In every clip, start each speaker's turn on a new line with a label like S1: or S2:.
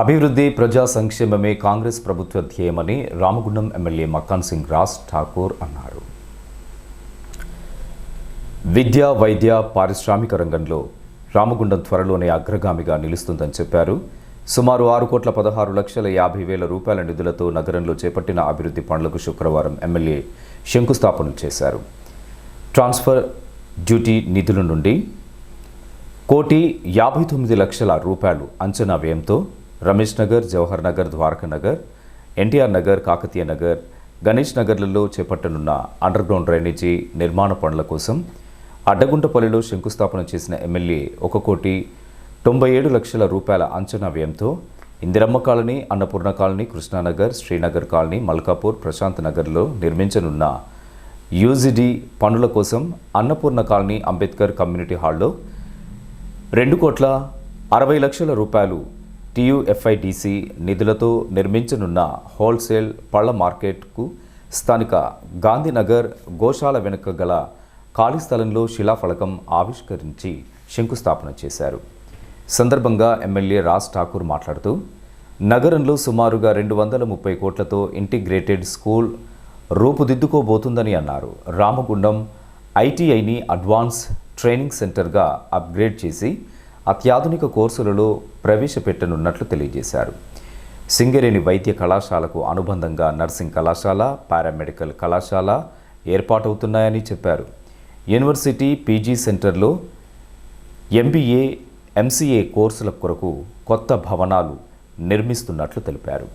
S1: అభివృద్ధి ప్రజా సంక్షేమమే కాంగ్రెస్ ప్రభుత్వ ధ్యేయమని రామగుండం ఎమ్మెల్యే మక్కాన్ సింగ్ రాజ్ ఠాకూర్ అన్నారు. విద్య వైద్య పారిశ్రామిక రంగంలో రామగుండం త్వరలోనే అగ్రగామిగా నిలుస్తుందని చెప్పారు. సుమారు ఆరు కోట్ల పదహారు లక్షల యాభై వేల రూపాయల నిధులతో నగరంలో చేపట్టిన అభివృద్ధి పనులకు శుక్రవారం ఎమ్మెల్యే శంకుస్థాపన చేశారు. ట్రాన్స్ఫర్ డ్యూటీ నిధుల నుండి కోటి యాభై తొమ్మిది లక్షల రూపాయలు అంచనా వ్యయంతో రమేష్ నగర్ జవహర్ నగర్ ద్వారకా నగర్ ఎన్టీఆర్ నగర్ కాకతీయ నగర్ గణేష్ నగర్లలో చేపట్టనున్న అండర్ గ్రౌండ్ డ్రైనేజీ నిర్మాణ పనుల కోసం అడ్డగుంటపల్లిలో శంకుస్థాపన చేసిన ఎమ్మెల్యే ఒక కోటి తొంభై ఏడు లక్షల రూపాయల అంచనా వ్యయంతో Indiramma colony Annapurna colony Krishnanagar Srinagar colony Malkapur Prashanth నగర్లో నిర్మించనున్న యూజిడి పనుల కోసం అన్నపూర్ణ కాలనీ అంబేద్కర్ కమ్యూనిటీ హాల్లో రెండు కోట్ల అరవై లక్షల రూపాయలు టీయూఎఫ్ఐడిసి నిధులతో నిర్మించనున్న హోల్సేల్ పళ్ళ మార్కెట్కు స్థానిక గాంధీనగర్ గోశాల వెనుక గల ఖాళీ స్థలంలో శిలాఫలకం ఆవిష్కరించి శంకుస్థాపన చేశారు. సందర్భంగా ఎమ్మెల్యే రాజ్ ఠాకూర్ మాట్లాడుతూ నగరంలో సుమారుగా రెండు వందల ముప్పై కోట్లతో ఇంటిగ్రేటెడ్ స్కూల్ రూపుదిద్దుకోబోతుందని అన్నారు. రామగుండం ఐటీఐని అడ్వాన్స్ ట్రైనింగ్ సెంటర్గా అప్గ్రేడ్ చేసి అత్యాధునిక కోర్సులలో ప్రవేశపెట్టనున్నట్లు తెలియజేశారు. సింగరేణి వైద్య కళాశాలకు అనుబంధంగా నర్సింగ్ కళాశాల పారామెడికల్ కళాశాల ఏర్పాటవుతున్నాయని చెప్పారు. యూనివర్సిటీ పీజీ సెంటర్లో ఎంబీఏ ఎంసీఏ కోర్సుల కొరకు కొత్త భవనాలు నిర్మిస్తున్నట్లు తెలిపారు.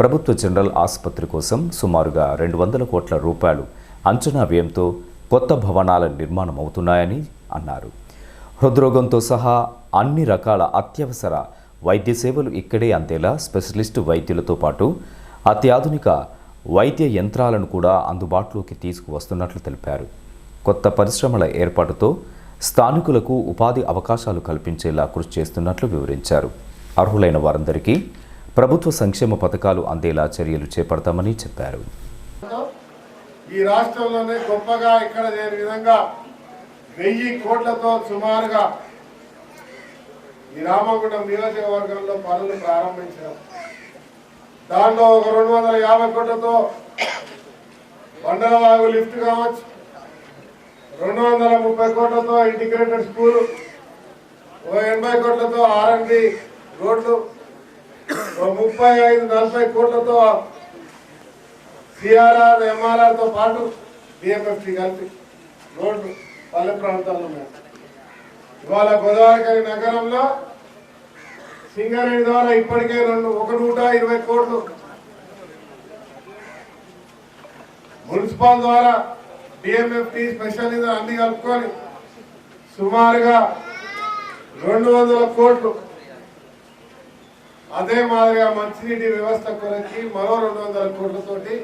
S1: ప్రభుత్వ జనరల్ ఆసుపత్రి కోసం సుమారుగా రెండు వందల కోట్ల రూపాయలు అంచనా వ్యయంతో కొత్త భవనాల నిర్మాణం అవుతున్నాయని అన్నారు. హృద్రోగంతో సహా అన్ని రకాల అత్యవసర వైద్య సేవలు ఇక్కడే అందేలా స్పెషలిస్టు వైద్యులతో పాటు అత్యాధునిక వైద్య యంత్రాలను కూడా అందుబాటులోకి తీసుకువస్తున్నట్లు తెలిపారు. కొత్త పరిశ్రమల ఏర్పాటుతో స్థానికులకు ఉపాధి అవకాశాలు కల్పించేలా కృషి చేస్తున్నట్లు వివరించారు. అర్హులైన వారందరికీ ప్రభుత్వ సంక్షేమ పథకాలు అందేలా చర్యలు చేపడతామని చెప్పారు.
S2: ఈ రాష్ట్రంలోనే గొప్పగా ఇక్కడ లేని విధంగా వెయ్యి కోట్లతో సుమారుగా ఈ రామగుండం నియోజకవర్గంలో పనులు ప్రారంభించాం దాంట్లో ఒక రెండు వందల యాభై కోట్లతో బండలవాగు లిఫ్ట్ కావచ్చు రెండు వందల ముప్పై కోట్లతో ఇంటిగ్రేటెడ్ స్కూల్ ఓ ఎనభై కోట్లతో ఆర్ఎండి రోడ్లు ఓ ముప్పై ఐదు నలభై కోట్లతో సిఆర్ఆర్ ఎంఆర్ఆర్తో పాటు బిఎంఎఫ్టీ కలిపి రోడ్లు. పల్లె ప్రాంతాల్లో ఇవాళ గోదావరి నగరంలో సింగరేణి ద్వారా ఇప్పటికే రెండు ఒక నూట ఇరవై కోట్లు మున్సిపల్ ద్వారా డిఎంఎఫ్టి స్పెషల్ నిధులు అన్ని కలుపుకొని సుమారుగా రెండు వందల కోట్లు. అదే మాదిరిగా మంచినీటి వ్యవస్థ కొరకి మరో రెండు వందల కోట్లతోటి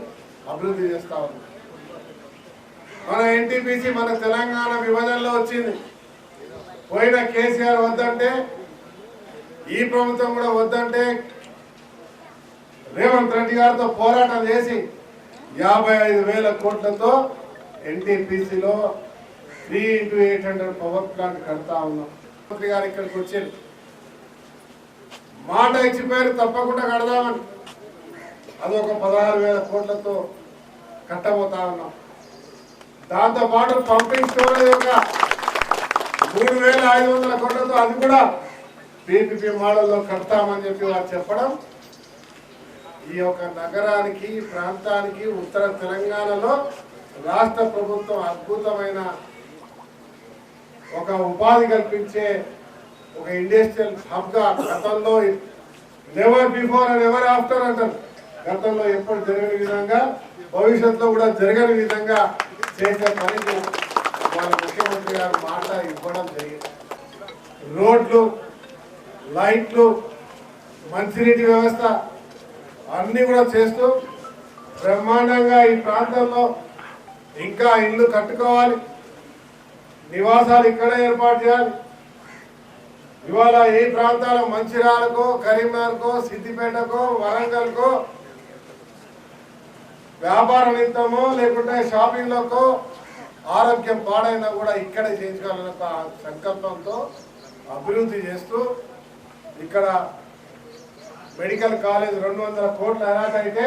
S2: అభివృద్ధి చేస్తా ఉన్నాం మన ఎన్టీపీసీ మన తెలంగాణ విభజనలో వచ్చింది. పోయిన కేసీఆర్ వద్దంటే ఈ ప్రభుత్వం కూడా వద్దంటే రేవంత్ రెడ్డి గారితో పోరాటం చేసి యాభై ఐదు వేల కోట్లతో ఎన్టీపీసీలో three into eight hundred power plant కడతా ఉన్నాం. మంత్రి గారు ఇక్కడికి వచ్చారు. మాట ఇచ్చిపోయారు తప్పకుండా కడదామని అది ఒక పదహారు వేల కోట్లతో కట్టబోతా ఉన్నాం. దాంతో పాటు పంపింగ్ స్టోరేజ్ యొక్క మూడు వేల ఐదు వందల కోట్లతో అది కూడా పీపీపీ మోడల్లో కడతామని చెప్పి వారు చెప్పడం. ఈ యొక్క నగరానికి ప్రాంతానికి ఉత్తర తెలంగాణలో రాష్ట్ర ప్రభుత్వం అద్భుతమైన ఒక ఉపాధి కల్పించే ఒక ఇండస్ట్రియల్ హబ్గా గతంలో never before and ever after అంటారు. గతంలో ఎప్పుడు జరగని విధంగా భవిష్యత్తులో కూడా జరగని విధంగా చేసే పనికి మన ముఖ్యమంత్రి గారు మాట ఇవ్వడం జరిగింది. రోడ్లు లైట్లు మంచినీటి వ్యవస్థ అన్ని కూడా చేస్తూ బ్రహ్మాండంగా ఈ ప్రాంతంలో ఇంకా ఇల్లు కట్టుకోవాలి. నివాసాలు ఇక్కడే ఏర్పాటు చేయాలి. ఇవాళ ఏ ప్రాంతాల మంచిర్యాలకో కరీంనగర్కో సిద్దిపేటకో వరంగల్కో వ్యాపార నిమిత్తమో లేకుంటే షాపింగ్లకో ఆరోగ్యం పాడైనా కూడా ఇక్కడే చేయించుకోవాలన్న ఒక సంకల్పంతో అభివృద్ధి చేస్తూ ఇక్కడ మెడికల్ కాలేజ్ రెండు వందల కోట్లు అలాట్ అయితే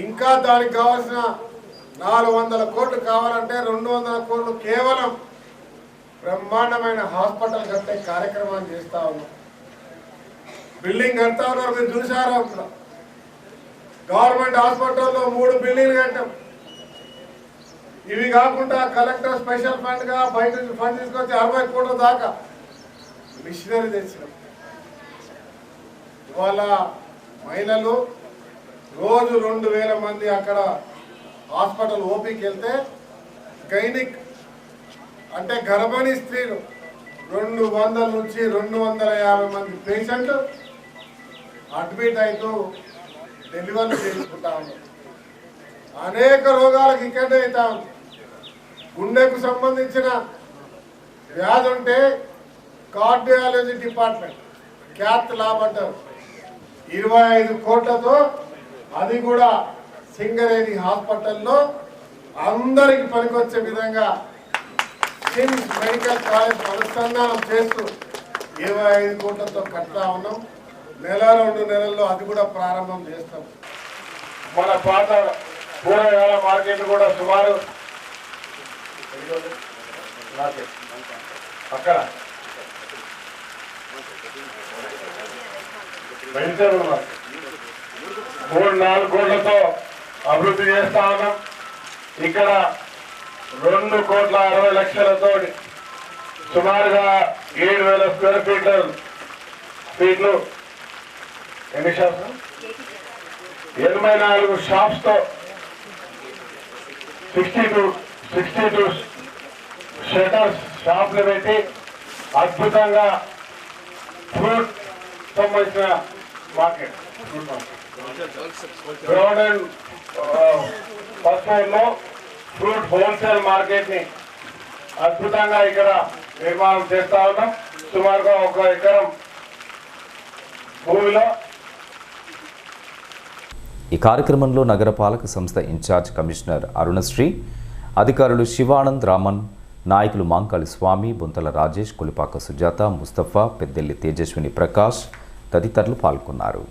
S2: ఇంకా దానికి కావాల్సిన నాలుగు వందల కోట్లు కావాలంటే రెండు వందల కోట్లు కేవలం బ్రహ్మాండమైన హాస్పిటల్ కట్టే కార్యక్రమాన్ని చేస్తా ఉన్నాం. బిల్డింగ్ కడతా ఉన్నారు మీరు చూసారా అప్పుడు గవర్నమెంట్ హాస్పిటల్లో మూడు బిల్డింగ్లు కట్టాం. ఇవి కాకుండా కలెక్టర్ స్పెషల్ ఫండ్గా బయట నుంచి ఫండ్ తీసుకొచ్చి అరవై కోట్ల దాకా మిషనరీ తెచ్చినాం. ఇవాళ మహిళలు రోజు రెండు వేల మంది అక్కడ హాస్పిటల్ ఓపీకి వెళ్తే గైనిక్ అంటే గర్భిణీ స్త్రీలు రెండు వందల నుంచి రెండు వందల యాభై మంది పేషెంట్ అడ్మిట్ అవుతూ డెలివరీ చేసుకుంటా అనేక రోగాలకు ఇక్కడే అవుతా. ఉంది గుండెకు సంబంధించిన వ్యాధి ఉంటే కార్డియాలజీ డిపార్ట్మెంట్ క్యాత్ ల్యాబ్ అంటారు. ఇరవై ఐదు కోట్లతో అది కూడా సింగరేణి హాస్పిటల్లో అందరికి పనికొచ్చే విధంగా సిమ్స్ మెడికల్ కాలేజ్ అనుసంధానం చేస్తూ ఇరవై ఐదు కోట్లతో కట్టా ఉన్నాం. నెల రెండు నెలల్లో అది కూడా ప్రారంభం చేస్తాం. మన పాత కూరగాయల మార్కెట్ కూడా సుమారు అక్కడ. వెజిటేబుల్ మార్కెట్ మూడు నాలుగు కోట్లతో అభివృద్ధి చేస్తా ఉన్నాం. ఇక్కడ రెండు కోట్ల అరవై లక్షలతో సుమారుగా ఏడు వేల స్క్వేర్ ఫీట్ల ఫీట్లు ఎన్ని షాప్స్ ఎనభై నాలుగు షాప్స్తో sixty two sixty two shutters షాప్లు పెట్టి అద్భుతంగా ఫ్రూట్ సంబంధించిన market fruit market ground and first ఫ్లోర్లో ఫ్రూట్ హోల్సేల్ మార్కెట్ని అద్భుతంగా ఇక్కడ నిర్మాణం చేస్తా ఉన్నాం. సుమారుగా ఒక ఎకరం భూమిలో
S1: ఈ కార్యక్రమంలో నగరపాలక సంస్థ ఇన్ఛార్జ్ కమిషనర్ అరుణశ్రీ అధికారులు శివానంద్ రామన్ నాయకులు మాంకాళి స్వామి బొంతల రాజేష్ కొలిపాక సుజాత ముస్తఫా పెద్దెల్లి తేజస్విని ప్రకాష్ తదితరులు పాల్గొన్నారు.